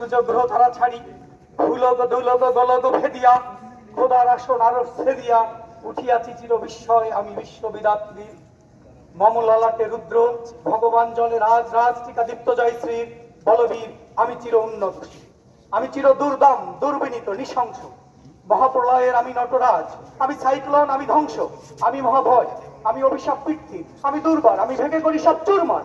গ্রহ তারা ছাড়ি ভুলক দুলক গলক ভেদিয়া, খোদার আসন আরও ছেদিয়া, উঠিয়াছি চির বিস্ময়, আমি রুদ্র, ভগবান জলে রাজ রাজ টিকা দীপ্ত জয় শ্রীর বলবীর, আমি চির উন্নত। আমি চির দুর্দাম, দুর্বিনীত, নৃশংস। মহাপ্রলয়ের আমি নটরাজ, আমি সাইক্লোন, আমি ধ্বংস। আমি মহাভয়, আমি অভিশাপ আমি দুর্বার, আমি ভেঙে করি সব চুরমার।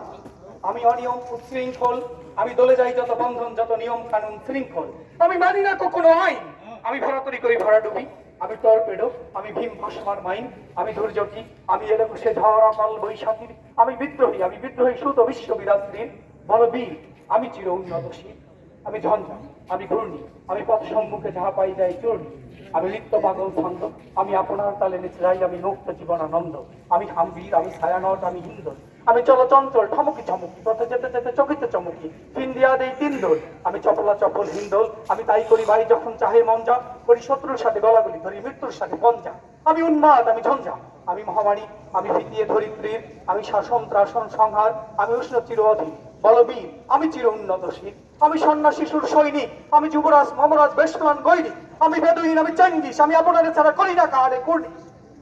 আমি অনিয়ম, উচ্ছৃঙ্খল, আমি দলে যাই যত বন্ধন, যত নিয়ম কানুন, শৃঙ্খল। আমি মানি না কখনো আইন। আমি ভরাতরি করি, ভরাডুবি। আমি টর্পেডো। আমি ভীম ভাসমার মাইন। আমি দুর্যোগী আমি এলাকুশে ঝড় অকাল বৈশাখীর। আমি বিদ্রোহী আমি বিদ্রোহী সুত বিশ্ববিরাত্রীর বলবীর। আমি চির উন্নতশীল। আমি ঝঞ্ঝা। আমি ঘূর্ণি। আমি পথ সম্মুখে যাহা পাই যাই চূর্ণি। আমি নিত্য পাগল ছন্দ। আমি আপনার তালে নিচরাই আমি মুক্ত জীবন আনন্দ আমি হাম্বীর আমি ছায়ানট, আমি হিন্দল আমি চলচঞ্চল ঠমকি ঠমকি, পথে যেতে যেতে চকিতে চমকি। তিন দিয়া দেই তিন দোল, আমি চপলা চপল হিন্দল আমি তাই করি ভাই যখন চাহে মঞ্জা, করি শত্রুর সাথে গলাগলি ধরি, মৃত্যুর সাথে পঞ্জা। আমি উন্মাদ, আমি ঝঞ্ঝা, আমি মহামারী, আমি ভিতিয়ে ধরিত্রীর, আমি শাসন, ত্রাসন, সংহার, আমি উষ্ণ চির অধীন, বলবীর, আমি চির উন্নতশীল আমি সন্ন্যাসী, সুর সৈনিক, আমি যুবরাজ, মমরাজ বেশমান গৈরিক আমি বেদুইন আমি চেঙ্গিস, আমি আপনারে ছাড়া করি না কাহারে কর্ণি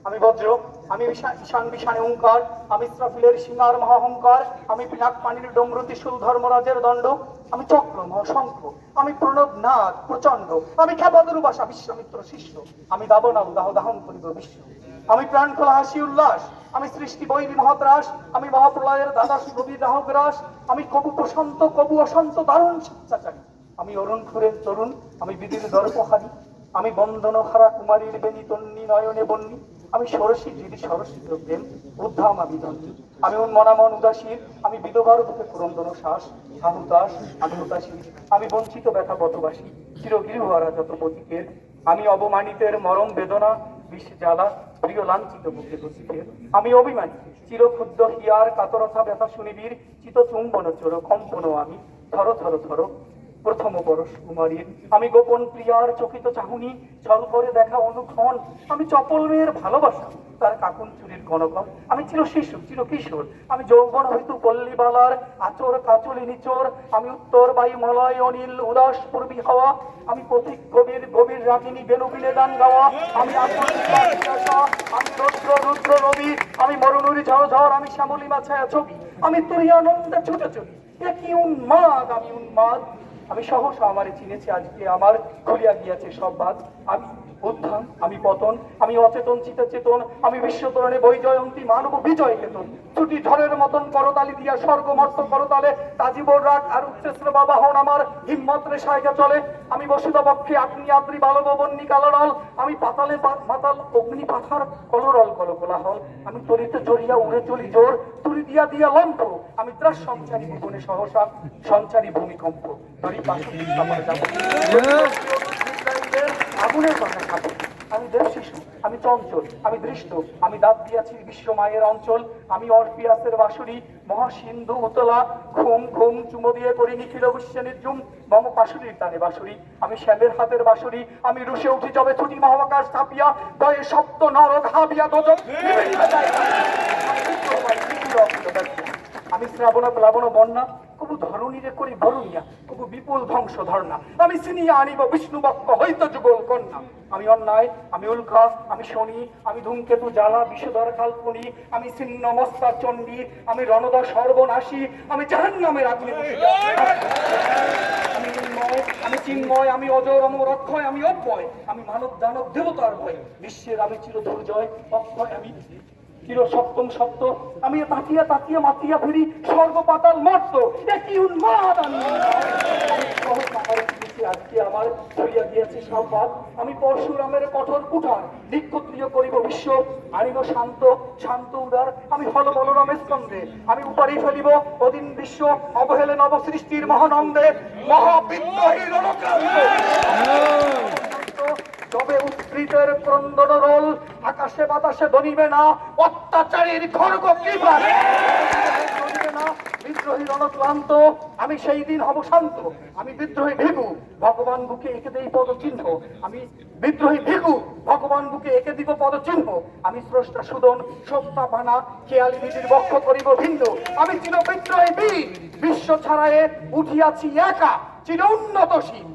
আমি বজ্র আমি ঈশা- ঈশান বিশানে ওঙ্কার আমি ইসরাফিলের সিঙ্গার মহাহংকার আমি পিনাক পানির ডমরু ত্রিশূল ধর্মরাজের দণ্ড, আমি চক্র মহাশঙ্খ আমি প্রণব নাথ প্রচণ্ড আমি খেপাদুর বাসা বিশ্বামিত্র শিষ্য, আমি দাবনা দাহ দাহন করিব বিশ্ব, আমি প্রাণ খোলা হাসি উল্লাস, আমি সৃষ্টি বৈরী মহাত্রাস, আমি মহাপ্রলয়ের দাদা সুরবি রাহক রাস, আমি কবু প্রশান্ত, কবু অশান্ত দারুণ শিক্ষাচারী আমি অরুণ ফুরের তরুণ, আমি বিধির দর্পহারী, আমি বন্দন হারা কুমারীর বেনি তন্নি নয়নে বন্নি আমি সরসী দিদি সরসী প্রেম উদ্ধাম আমি দন্ডি আমি উন্মনামন উদাসীর আমি বিধবার বুকে কুরন্দন শ্বাস হাহুতাস আমি উদাসীর আমি বঞ্চিত ব্যথা পথবাসী চিরগৃহহারা যত পথিকের আমি অবমানিতের মরম বেদনা, বিষ জ্বালা, প্রিয় লাঞ্ছিত বুকে দোষীদের আমি অভিমানী চিরক্ষুদ্র হিয়ার কাতরথা ব্যথা শুনিবীর, চিত চুম্বন চোর, কম্পন আমি। থর থর থর প্রথম পরশ কুমারীর আমি গোপন প্রিয়ার চকিত চাহুনি ছল করে দেখা অনুক্ষণ। আমি চপল মেয়ের ভালোবাসা, তার কাকুন চুরির গণগণ আমি চির শিশু, চির কিশোর। আমি যৌবন হইতু পল্লীবালার আচর কাচলি নিচোর। আমি উত্তর বায়ু মলয় অনিল উদাস পূর্বী হাওয়া। আমি পথিক কবির গভীর রাগিনী বেনু বিলে গান গাওয়া। আমি আমি রৌদ্র, রুদ্র রবি। আমি মরুনুরি ঝড় আমি শ্যামলী মাছায়া ছবি। আমি তুই আনন্দে ছুটে চলি এ কি উন্মাদ, আমি উন্মাদ। আমি সহসা আমারে চিনেছি আজকে আমার খুলিয়া গিয়াছে সব বাদ আমি উত্থান আমি পতন, আমি অচেতন চিত চেতন আমি বিশ্বতরণে বৈজয়ন্তী মানব বিজয় কেতন ছুটি ঝড়ের মতন করতালি দিয়া স্বর্গ মর্ত করতালে, তাজিবর রাগ আর উচ্চেস্র বাবা হন আমার, হিম্মত সাইকা চলে। আমি বসুদা পক্ষে আগ্নি, আদ্রি, বালব বন্যি কালরল আমি পাতালে মাতাল অগ্নি, পাথার, কলরল, কল কোলাহল। আমি তরিতে জড়িয়া উড়ে চলি জোর, তুলি দিয়া দিয়া লম্প আমি ত্রাস সঞ্চারী ভুবনে সহসা, সঞ্চারী ভূমিকম্প। ধরি পাশে আমার আগুনের কথা খাব। আমি দেব শিশু আমি চঞ্চল আমি দৃষ্ট আমি দাঁত দিয়াছি বিশ্ব মায়ের অঞ্চল আমি অর্পিয়াসের বাসুরি মহাসিন্ধু উতলা ঘুম ঘুম চুমো দিয়ে করি নিখিল বিশ্বের জুম মম পাশুরির টানে বাসুরি আমি শ্যামের হাতের বাসুরি আমি রুশে উঠি যবে ছুটি মহাকাশ থাপিয়া গয়ে সপ্ত নরক হাবিয়া গজব নিভে নিভে যায়। আমি বিদ্রোহ পাই, নিখিল অখিল ব্যর্থ। আমি শ্রাবণ প্লাবন বন্যা, কবু ধরণীরে করি বরুণিয়া, কবু বিপুল ধ্বংস ধর্ণা আমি চিনিয়া আনিব, বিষ্ণু বক্ষ হইত যুগল কন্যা। আমি অন্যায়, আমি উল্কা, আমি শনি, আমি ধূমকেতু, জ্বালা, বিষধর, কাল্পনি, আমি ছিন্ন, মস্তা, চণ্ডী, আমি রণদা, সর্বনাশী, আমি জাহান নামের আগুনে আমি আমি চিন্ময়, আমি অজর অমর অক্ষয় আমি অব্যয়, আমি মানব দানব দেবতার ভয়। বিশ্বের আমি চির দুর্জয় অক্ষয় আমি। চির সপ্তম সপ্ত? আমি তাকিয়া তাকিয়া মাতিয়া ফিরি স্বর্গ পাতাল মর্ত এ কি উন্মাদ আমি! আজকে আমার হইয়া আমি পরশুরামের কঠোর কুঠার করিব বিশ্ব। আনিব শান্ত শান্ত উদার। আমি হল বলরামের স্কন্ধে। আমি উপারি ফেলিব অদিন বিশ্ব, অবহেলে নব সৃষ্টির মহানন্দে। মহাবিদ্রোহী রণক্রান্ত তবে উৎকৃতের ক্রন্দন রোল, আকাশে বাতাসে দনিবে না, অত্যাচারীর খড়গ কৃপা দনিবে না, বিদ্রোহী রণক্লান্ত, আমি সেই দিন হব শান্ত। আমি বিদ্রোহী ভিগু, ভগবান বুকে এঁকে দেই পদ চিহ্ন আমি বিদ্রোহী ভিগু, ভগবান বুকে এঁকে দিব পদ চিহ্ন আমি স্রষ্টা সুদন, সত্তা পানা খেয়ালি নীতির বক্ষ করিব ভিন্ন। আমি চির বিদ্রোহী বীর, বিশ্ব ছাড়ায়ে উঠিয়াছি একা, চির উন্নতশীল।